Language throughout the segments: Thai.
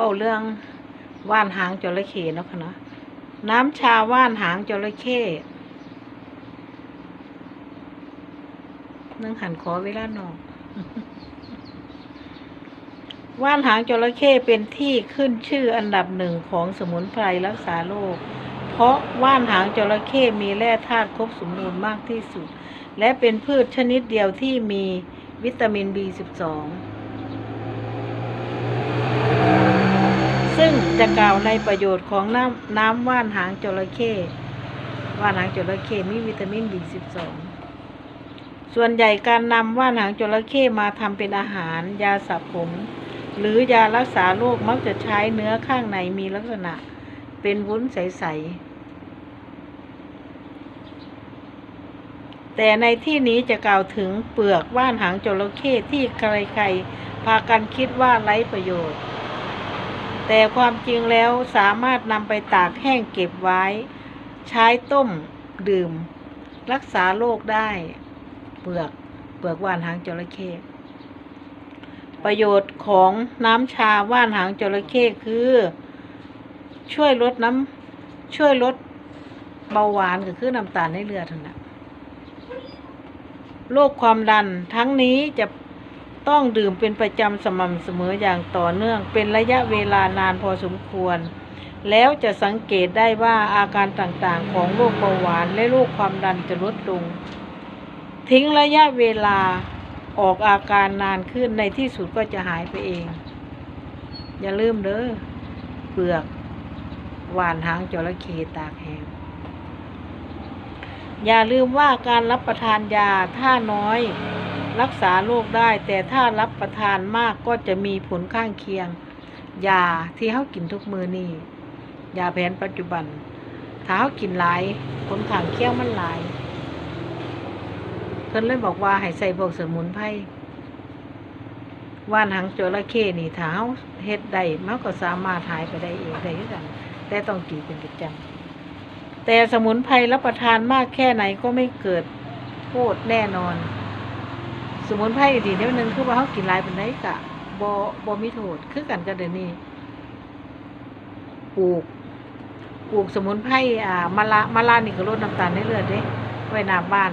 ว้าเรื่องว่านหางจระเข้เนาะค่ะเนาะน้ำชาว่านหางจระเข้นึ่งหันขอเวลาหนอกว่านหางจระเข้เป็นที่ขึ้นชื่ออันดับหนึ่งของสมุนไพรรักษาโรค เพราะว่านหางจระเข้มีแร่ธาตุครบสมบูรณ์มากที่สุด และเป็นพืชชนิดเดียวที่มีวิตามิน B12 ซึ่ง จะกล่าวในประโยชน์ของน้ำน้ำว่านหางจระเข้ว่านหางจระเข้มีวิตามิน B12 ส่วนใหญ่การนำว่านหางจระเข้มาทำเป็นอาหาร ยาสระผม หรือยารักษาโรคมักจะใช้เนื้อข้างในมีลักษณะ เป็นวุ้นใส ๆ แต่ในที่นี้จะกล่าวถึงเปลือกว่านหางจระเข้ที่ใครๆ พากันคิดว่าไร้ประโยชน์ แต่ความจริงแล้วสามารถนำไปตากแห้งเก็บไว้ ใช้ต้มดื่ม รักษาโรคได้ เปลือกเปลือกว่านหางจระเข้ประโยชน์ของน้ำชาว่านหางจระเข้คือ ช่วยลดน้ำช่วยลดเบาหวานก็คือน้ำตาลในเลือดนั่นแหละโรคความดันทั้งนี้จะ ต้องดื่มเป็นประจำสม่ำเสมออย่างต่อเนื่อง เป็นระยะเวลานานพอสมควร แล้วจะสังเกตได้ว่าอาการต่างๆ ของโรคเบาหวานและโรคความดันจะลดลง ทิ้งระยะเวลาออกอาการนานขึ้นในที่สุดก็จะหายไปเอง อย่าลืมเด้อเปลือกหวานหางจระเข้ตากแห้งอย่าลืมว่าการรับประทานยาถ้าน้อย รักษาโรคได้ แต่ถ้ารับประทานมากก็จะมีผลข้างเคียง ยาที่เขากินทุกมือนี่ยาแผนปัจจุบัน ถ้าเขากินหลายผลข้างเคียงมันหลาย เพิ่นเลยบอกว่าให้ใส่พวกสมุนไพรว่านหางจระเข้นี่ถ้าเฮาเฮ็ดได้มันก็สามารถหายไปได้เองได้คือกัน แต่ต้องกินเป็นประจำแต่สมุนไพรรับประทานมากแค่ไหนก็ไม่เกิดโทษแน่นอน สมุนไพรดีเดี๋ยวนึงคือว่าเฮากินลายปานใดก็บ่บ่มีโทษคือกันกับเดี๋ยวนี้ปลูกปลูกสมุนไพรอ่ามะละมะละนี่ก็ลดน้ำตาลในเลือดเด้ไว้หน้าบ้าน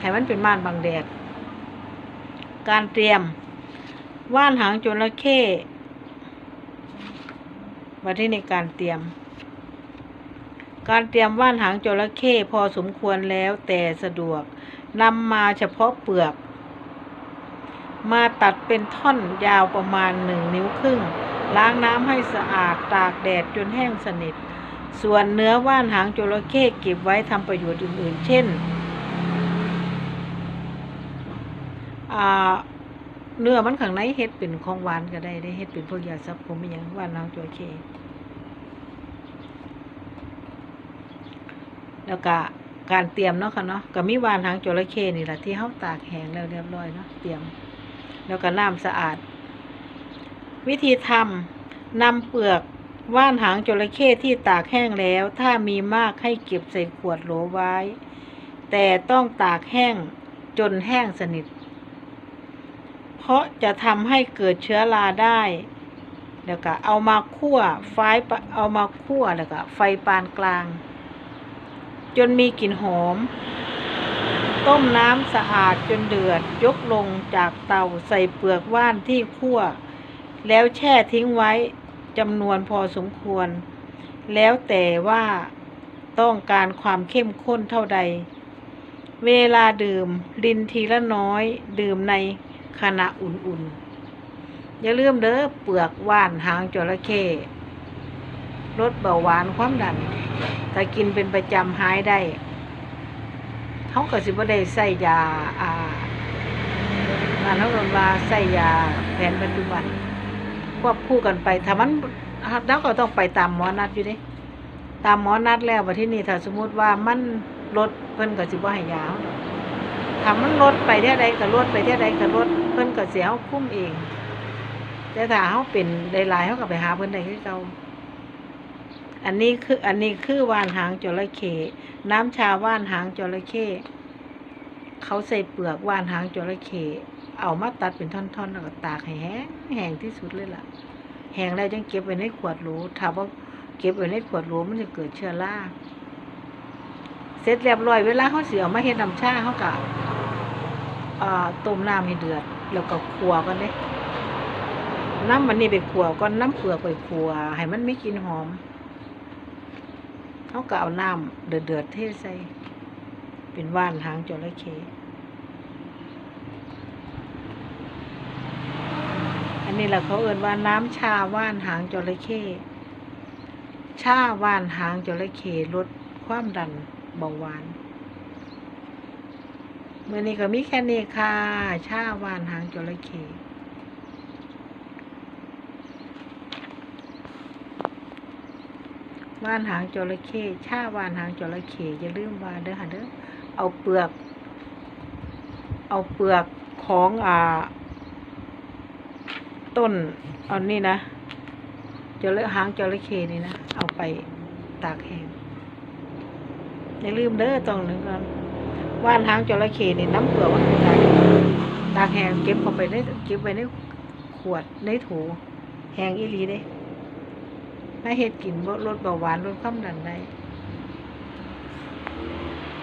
ให้มันเป็นม่านบังแดด การเตรียมว่านหางจระเข้มาที่ในการเตรียม การเตรียมว่านหางจระเข้พอสมควรแล้วแต่สะดวกนำมาเฉพาะเปลือก มาตัดเป็นท่อนยาวประมาณหนึ่งนิ้วครึ่ง ล้างน้ำให้สะอาดตากแดดจนแห้งสนิท ส่วนเนื้อว่านหางจระเข้เก็บไว้ทำประโยชน์อื่นๆ เช่น เนื้อมันข้างในเฮ็ดเป็นของหวานก็ได้ได้เฮ็ดเป็นพวกยาซับผมอย่างว่านนางจระเข้แล้วก็การเตรียมเนาะค่ะเนาะก็มีวานหางจระเข้นี่แหละที่เฮาตากแห้งแล้วเรียบร้อยเนาะเตรียม แล้วก็น้ำสะอาด วิธีทำนำเปลือกว่านหางจระเข้ที่ตากแห้งแล้ว ถ้ามีมากให้เก็บใส่ขวดโหลไว้ แต่ต้องตากแห้งจนแห้งสนิท เพราะจะทำให้เกิดเชื้อราได้แล้วก็เอามาคั่วไฟเอามาคั่วแล้วก็ไฟปานกลาง จนมีกลิ่นหอม ต้มน้ำสะอาดจนเดือด ยกลงจากเตาใส่เปลือกว่านที่คั่ว แล้วแช่ทิ้งไว้จำนวนพอสมควร แล้วแต่ว่าต้องการความเข้มข้นเท่าใด เวลาดื่มลินทีละน้อย ดื่มในขณะอุ่นๆ อย่าลืมเด้อเปลือกว่านหางจระเข้ลดเบาหวานความดันถ้ากินเป็นประจำหายได้ เขาก็สิบ่ได้ใส่ยาอ่างานเขาเรียว่าใส่ยาแผนปัจจุบันควบคู่กันไปถ้ามันเราก็ต้องไปตามหมอนัดอยู่เดิตามหมอนัดแล้วว่าที่นี่ถ้าสมมติว่ามันลดเพิ่นก็สิบ่ให้ยาถ้ามันลดไปเท่าใดก็ลดไปเท่าใดก็ลดเพิ่นก็สิเฮาคุ้มเอง แต่ถ้าเฮาเป็นหลายๆเฮาก็ไปหาเพิ่นได้คือเก่า อันนี้คืออันนี้คือว่านหางจระเข้น้ำชาว่านหางจระเข้เขาใส่เปลือกว่านหางจระเข้เอามาตัดเป็นท่อนๆแล้วก็ตากให้แห้งแห้งที่สุดเลยล่ะ แห้งแล้วจังเก็บไว้ในขวดโหลถ้าว่าเก็บไว้ในขวดโหลมันจะเกิดเชื้อราเสร็จเรียบร้อยเวลาเขาเสิเอามาเฮ็ดน้ำชาเขาก็อ่าต้มน้ำให้เดือด แล้วก็คั่วกันเด้น้ำมันนี่ไปคั่วก่อนน้ำเปลือกไปคั่วให้มันไม่กินหอม เขาก็เอาน้ำเดือดเดือดๆเทใส่ เป็นว่านหางจระเข้อันนี้แหละเขาเอ่นว่าน้ำชาว่านหางจระเข้ชาว่านหางจระเข้ลดความดันเบาหวานเมื่อนี้ก็มีแค่นี้ค่ะ ชาว่านหางจระเข้ ว่านหางจระเข้ชาว่านหางจระเข้อย่าลืมว่าเด้อค่ะเด้อเอาเปลือก เอาเปลือกของอ่า ต้นเอานี่นะจระหางจระเข้นี่นะเอาไปตากแห้งอย่าลืมเด้อต้องนึกก่อนว่านหางจระเข้นี่น้ำเปลือกมันตากตากแห้งเก็บเข้าไปในเก็บไว้ในขวดในถูแห้งอีหลีเด้ มาเฮ็ดกินลดเบาหวานลดความดันได้